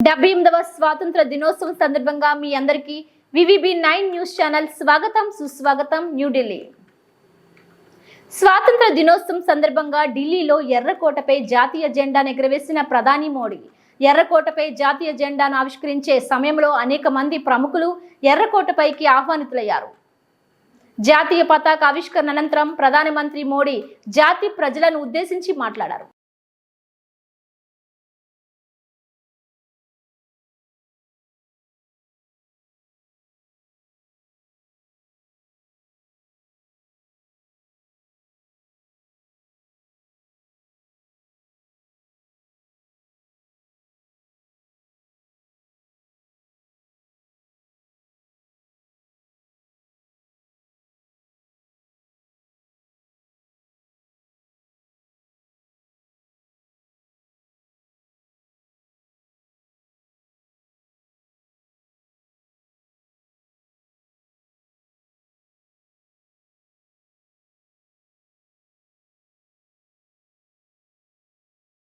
డెబ్బై ఎనిమిదవ స్వాతంత్ర దినోత్సవం సందర్భంగా మీ అందరికీ వివిబి నైన్ న్యూస్ ఛానల్ స్వాగతం సుస్వాగతం న్యూఢిల్లీ స్వాతంత్ర దినోత్సవం సందర్భంగా ఢిల్లీలో ఎర్రకోటపై జాతీయ జెండాను ఎగురవేసిన ప్రధాని మోడీ. ఎర్రకోటపై జాతీయ జెండాను ఆవిష్కరించే సమయంలో అనేక మంది ప్రముఖులు ఎర్రకోటపైకి ఆహ్వానితులయ్యారు. జాతీయ పతాక ఆవిష్కరణ అనంతరం ప్రధానమంత్రి మోడీ జాతి ప్రజలను ఉద్దేశించి మాట్లాడారు.